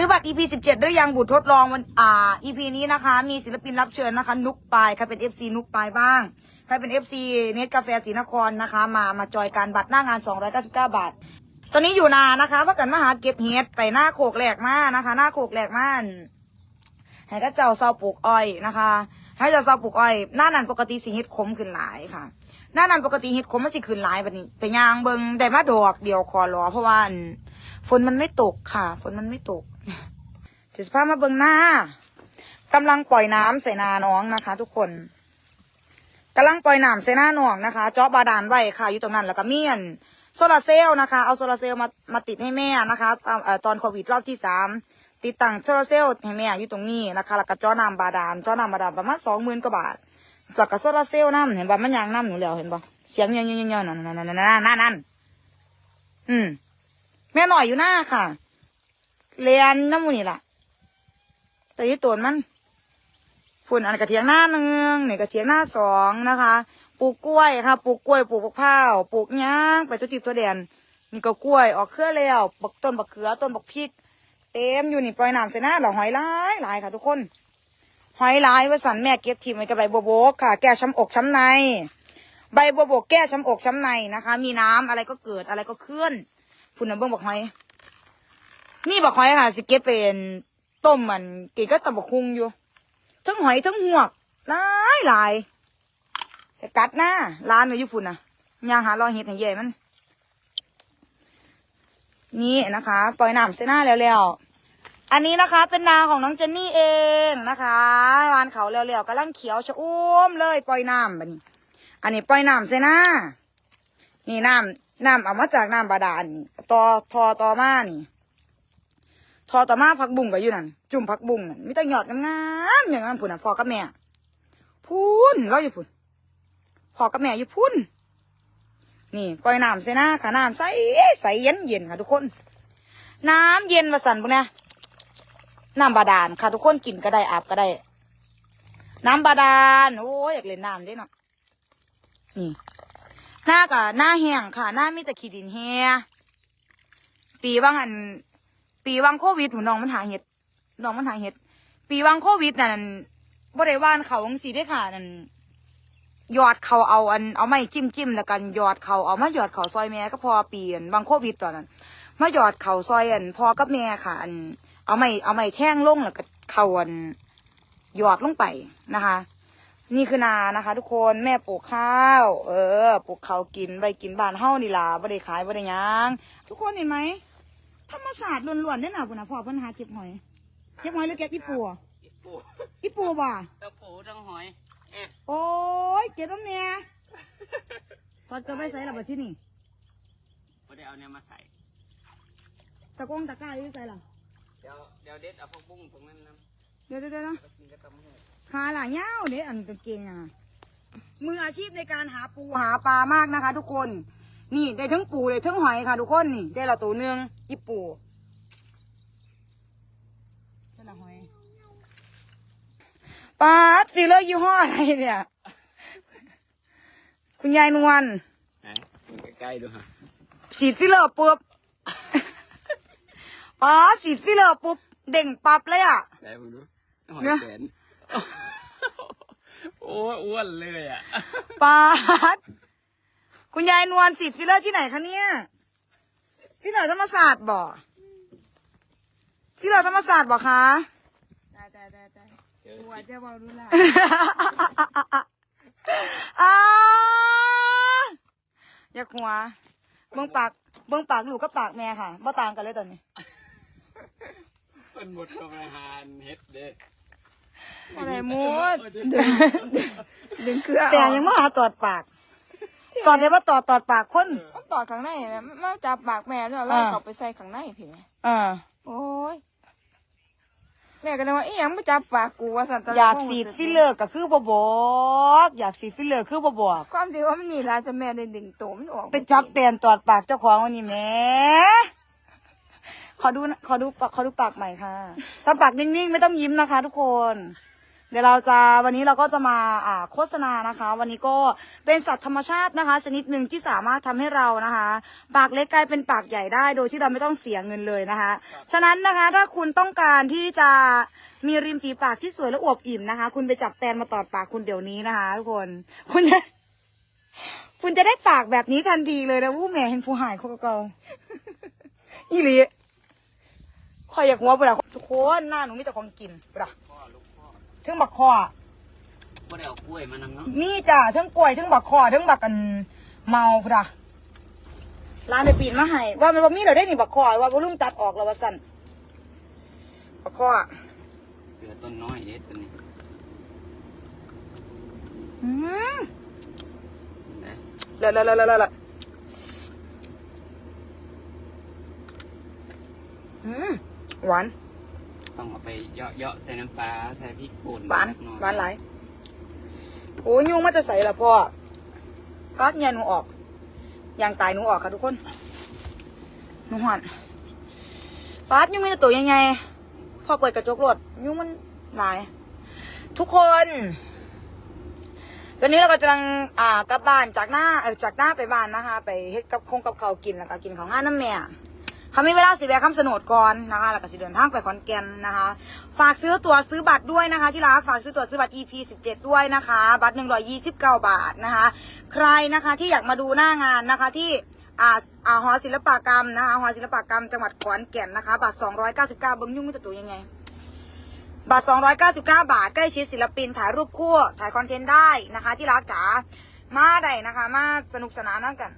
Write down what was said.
ซื้อบัตร EP 17ด้ยยังบุตรทดลองวันอ่า EP นี้นะคะ มีศิลปินรับเชิญนะคะ นุกปายใครเป็น FC นุกปายบ้าง ใครเป็น FC เนตกาแฟศรีนครนะคะ มามาจอยการบัตรหน้างาน 299 บาท ตอนนี้อยู่นานะคะว่ากันมาหาเก็บเห็ดไปหน้าโขกแหลกมากนะคะ หน้าโขกแหลกมาอั่นให้ก็เจ้าเซาปลูกอ้อยนะคะ ให้เจ้าเซาปลูกอ้อย หน้านั้นปกติสิเห็ดขมขึ้นหลายค่ะ หน้านั้นปกติเห็ดขมมันสิขึ้นหลายแบบนี้ ไปยางเบิงได้มาดอกเดียวคอรอเพราะว่าฝนมันไม่ตกค่ะ ฝนมันไม่ตก จะสพามาเบิงหน้ากำลังปล่อยน้ำใส่นาน้องนะคะ ทุกคนกำลังปล่อยน้ำใส่หน้าน้องนะคะ เจาะบาดาลไว้ค่ะ อยู่ตรงนั้นแล้วก็เมียนโซลาร์เซลล์นะคะ เอาโซลาร์เซลล์มามาติดให้แม่นะคะตอตอนโควิดรอบที่สามติดตั้งโซลาร์เซลล์ให้แม่อยู่ตรงนี้นะคะ แล้วก็เจาะน้ำบาดาลเจาะน้ำบาดาลประมาณสองหมื่นกว่าบาทแล้วก็โซลาร์เซลล์น้ำเห็นป่ะมันยางน้ำหนูแล้วเห็นป่ะเสียงยเงี้ยเงี้ยนั่นนั่นนั่นนั่นนั่นนั่นอืมแม่หน่อยอยู่หน้าค่ะเรียนน้ำมูนี่ล่ะ แต่ยี่ตัวมันฝุ่นอันกระเทียงหน้าหนึ่งเนี่ยกระเทียงหน้าสองนะคะ ปลูกกล้วยค่ะ ปลูกกล้วย ปลูกมะพร้าวปลูกย่างไปทุกทิศทุกแดนนี่ก็กล้วยออกเครือแล้วบักต้นบักเขือต้นบักพริก เต็มอยู่นี่ปล่อยน้ำใส่หน้าดอกหอยลายลายค่ะ ทุกคน หอยลายว่าสันแม่เก็บทีมไว้กับใบบัวบกค่ะ แก้ช้ำอกช้ำใน ใบบัวบกแก้ช้ำอกช้ำในนะคะ มีน้ำอะไรก็เกิดอะไรก็เคลื่อนพุ่นน่ะเบิ่งบักหอย นี่บักหอยค่ะ สิเก็บเป็น ต้มมันกินก็ตำบักคุงอยู่ทั้งหอยทั้งหวกหลายหลายแต่กัดหน้าร้านอยู่ญี่ปุ่นนะย่างหารอยเห็ดให้ใหญ่มัน นี่นะคะ ปล่อยน้ำเส้นหน้าแล้วๆอันนี้นะคะ เป็นนาของน้องเจนนี่เองนะคะวานเขาแล้วๆกำลังเขียวชะอุ้มเลย ปล่อยน้ำบัดนี้อันนี้ปล่อยน้ำเส้นหน้านี่น้ำน้ำเอามาจากน้ำบาดาลต่อทอต่อมานี่ ทอต่อมาผักบุ้งก็อยู่นั่นจุ่มผักบุ้งนั่นมีแต่หยอดงามๆอย่างนั้นพุ่นน่ะพ่อกับแม่พูนเราอยู่พุ่นพ่อกับแม่อยู่พุ่นนี่ปล่อยน้ำใส่หน้าค่ะน้ำใสใสเย็นเย็นๆค่ะทุกคน น้ำเย็นมาสั่นพวกเนี้ยน้ำบาดาลค่ะทุกคนกินก็ได้อาบก็ได้ น้ำบาดาลโอ้ยอยากเล่นน้ำด้เนาะนี่หน้ากับหน้าแห้งค่ะหน้ามีแต่ขี้ดินแห้ปีว่างอัน ปีวังโควิดหนูน้องมันหาเห็ดน้องมันหาเห็ด ปีวังโควิดนั่นบ่ได้ว่านเขาจังซี่ได้ค่ะนั่นยอดเขาเอาอันเอาไม้จิ้มจิ้มแล้วกันยอดเขาเอามาหยอดเขาซอยแม่ก็พอปีอันวังโควิดตอนนั้นมาหยอดเขาซอยอันพอกับแม่ค่ะ อัน เอาไม้เอาไม้แท่งลงแล้วก็เขาอันหยอดลงไปนะคะ นี่คือนานะคะ ทุกคนแม่ปลูกข้าว เออปลูกข้าวกินไปกินบ้านเฮานี่ล่ะบ่ได้ขายบ่ได้ยังทุกคนเห็นไหม ธรรมชาติล้วนๆได้อน่ะพุ่นน่ะพ่อเพิ่นหาเก็บหอย เก็บหอยหรือเก็บอีปูอะอีปูอีปูบ่ะทั้งปูทั้งหอยเอ๊ะโอ้ยเก็บน้ำเนี่ยทอดเกลือไปใส่ละบัดที่นี่ไม่ได้เอาเนี่ยมาใส่ตะกงตะกร้าอยู่ใส่ละเดี๋ยวเดี๋ยวเด็ดเอาพวกบุ้งตรงนั้นนะเดี๋ยวเดี๋ยวเดี๋ยวนะแล้วกินกับตำหูขาหลังยาวเด้อันกางเกงอะมืออาชีพในการหาปูหาปลามากนะคะ ทุกคน นี่ได้ทั้งปูได้ทั้งหอยค่ะทุกคนนี่ ได้ละตัวหนึงอีปูได้ละหอยปลาฟิลเลอร์ยี่ห้ออะไรเนี่ย คุณยายนวลไหนใกล้ๆดูฮะฉีดฟิลเลอร์ปุ๊บอ๋อฉีดฟิลเลอร์ปุ๊บเด้งปับเลยอะไหนมึงดูหอยเนี่ยแขนโอ้ยอ้วนเลยอะปาด คุณยายนวลฉีดฟิลเลอร์ที่ไหนคะเนี่ยฟิลเลอร์ธรรมศาสตร์บ่ฟิลเลอร์ธรรมศาสตร์บ่คะได้ได้ได้ได้เจอหัวสิจะบอกรู้ละอ้าอยากหัว เบื้องปาก เบื้องปากลูกกับปากแม่ค่ะบ่ต่างกันเลยตอนนี้มันหมดกำลังหานเฮ็ดเด้อะไรมดดึงเครือแต่ยังมาหาตอดปาก ตอนนี้ว่าตอดตอดปากคนมันต่อข้างในแม่มันจับปากแม่แล้วไล่อ่าเขาไปใส่ข้างในพี่แม่อ่าโอ้ยแม่ก็เลยว่าอีหยังมาจับปากกูว่าสันตะอยากฉีดฟิลเลอร์ก็คือบ่บอกอยากฉีดฟิลเลอร์คือบ่บอกความจริงว่ามันนี่ลาจะแม่ได้ดึงโตมันออกไปจับเตียนตอดปากเจ้าของวันนี้แหม่ขอดูนะขอดูปากขอดูปากใหม่ค่ะถ้าปากนิ่งๆไม่ต้องยิ้มนะคะ ทุกคน เดี๋ยวเราจะวันนี้เราก็จะมาอ่าโฆษณานะคะ วันนี้ก็เป็นสัตว์ธรรมชาตินะคะ ชนิดหนึ่งที่สามารถทำให้เรานะคะ ปากเล็กกลายเป็นปากใหญ่ได้ โดยที่เราไม่ต้องเสียเงินเลยนะคะ ฉะนั้นนะคะถ้าคุณต้องการที่จะมีริมฝีปากที่สวยและอวบอิ่มนะคะ คุณไปจับแตนมาตอดปากคุณเดี๋ยวนี้นะคะทุกคนคุณจะคุณจะได้ปากแบบนี้ทันทีเลยนะผู้แม่เห็นผู้หายเขาก็เกาอีหลีคอยอยากหัวปล่ะทุกคนหน้าหนูมีแต่ของกินปล่ะ ทั้งบักคอก็ได้เอากล้วยมานำเนาะมีจ้ะทั้งกล้วยทั้งบักคอทั้งบักกันเมาพุ่นน่ะร้านไปปีนมาให้ว่ามันบ่มีเราได้นี่บักคอว่าบ่ลุงตัดออกแล้วว่าสั่นบักคอเหลือต้นน้อยเด็ดตัวนี้อืมนะแล้วแล้วแล้วแล้วแล้วอืมหวาน ต้องเอาไปเยาะๆใส่น้ำปลาใส่พริกป่นหวานกอยหวานหลาย โอ้ยยุงมันจะใส่ละพ่อปัดเนี่ยหนูออก ยางตายหนูออกค่ะทุกคน หนูหวานปัดยุงมีแต่ตัวยังไงพ่อเปิดกระจกรถยุงมันหลาย ทุกคน ตอนนี้เราก็กำลังอ่ากลับบ้านจากหน้าเออจากหน้าไปบ้านนะคะ ไปเฮ็ดกับคงกับเขาวกินแล้วก็กินของงานน้ำแม่ เขามีเวลาสิแวะคำสนดก่อนนะคะแล้วก็สิเดินทางไปขอนแก่นนะคะ ฝากซื้อตั๋วซื้อบัตรด้วยนะคะที่ร้านฝากซื้อตั๋วซื้อบัตร EP 17 ด้วยนะคะ บัตร 129 บาทนะคะ ใครนะคะที่อยากมาดูหน้างานนะคะที่อ่าอ่าหอศิลปกรรมนะคะหอศิลปกรรมจังหวัดขอนแก่นนะคะบัตร 299เบิ้งยุ่งไมันจะตัวยังไงบัตร 299 บาท ใกล้ชิดศิลปินถ่ายรูปคู่ถ่ายคอนเทนต์ได้นะคะ ที่รักจ๋ามาได้นะคะ มาสนุกสนานนั่นกัน